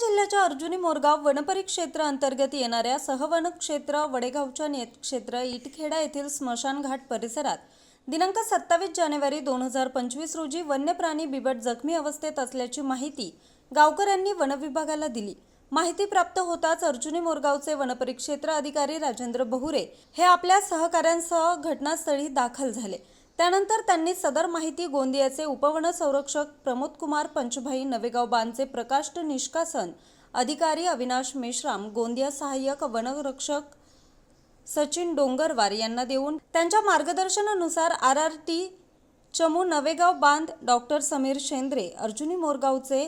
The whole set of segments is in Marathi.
जिल्ह्याच्या अर्जुनी मोरगाव वनपरिक्षेत्र अंतर्गत येणाऱ्या सहवन क्षेत्र वडेगावच्या क्षेत्र इटखेडा येथील स्मशानघाट परिसरात दिनांक सत्तावीस जानेवारी दोन हजार पंचवीस रोजी वन्य प्राणी बिबट जखमी अवस्थेत असल्याची माहिती गावकऱ्यांनी वनविभागाला दिली. माहिती प्राप्त होताच अर्जुनी मोरगावचे वनपरिक्षेत्र अधिकारी राजेंद्र बहुरे हे आपल्या सहकाऱ्यांसह घटनास्थळी दाखल झाले. त्यानंतर त्यांनी सदर माहिती गोंदियाचे उपवन संरक्षक प्रमोद कुमार पंचभाई नवेगाव बांधचे प्रकाष्ट निष्कासन अधिकारी अविनाश मेश्राम गोंदिया सहाय्यक वनरक्षक सचिन डोंगरवार यांना देऊन त्यांच्या मार्गदर्शनानुसार आर आर टी चमू नवेगाव बांध डॉक्टर समीर शेंद्रे अर्जुनी मोरगावचे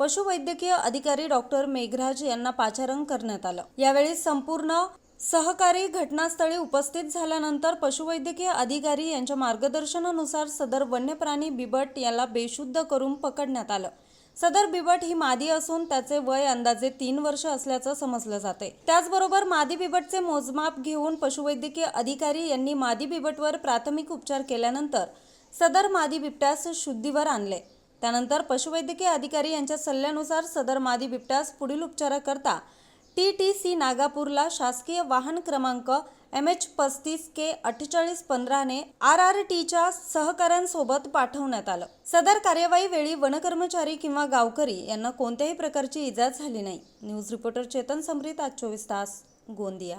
पशुवैद्यकीय अधिकारी डॉक्टर मेघराज यांना पाचारण करण्यात आलं. यावेळी संपूर्ण सहकारी घटनास्थळी उपस्थित झाल्यानंतर पशुवैद्यकीय अधिकारी यांच्या मार्गदर्शनानुसार सदर वन्यप्राणी बिबट याला बेशुद्ध करून पकडण्यात आलं. सदर बिबट ही मादी असून त्याचे वय अंदाजे तीन वर्ष असल्याचं समजलं जाते त्याचबरोबर मादी बिबटचे मोजमाप घेऊन पशुवैद्यकीय अधिकारी यांनी मादी बिबटवर प्राथमिक उपचार केल्यानंतर सदर मादी बिबट्यास शुद्धीवर आणले. त्यानंतर पशुवैद्यकीय अधिकारी यांच्या सल्ल्यानुसार सदर मादी बिबट्यास पुढील उपचाराकरता टी टी सी नागापूरला शासकीय वाहन क्रमांक एम एच पस्तीस के अठ्ठेचाळीस पंधराने आर आर टीच्या सहकाऱ्यांसोबत पाठवण्यात आलं. सदर कार्यवाही वेळी वनकर्मचारी किंवा गावकरी यांना कोणत्याही प्रकारची इजा झाली नाही. न्यूज रिपोर्टर चेतन समरीत आज चोवीस तास गोंदिया.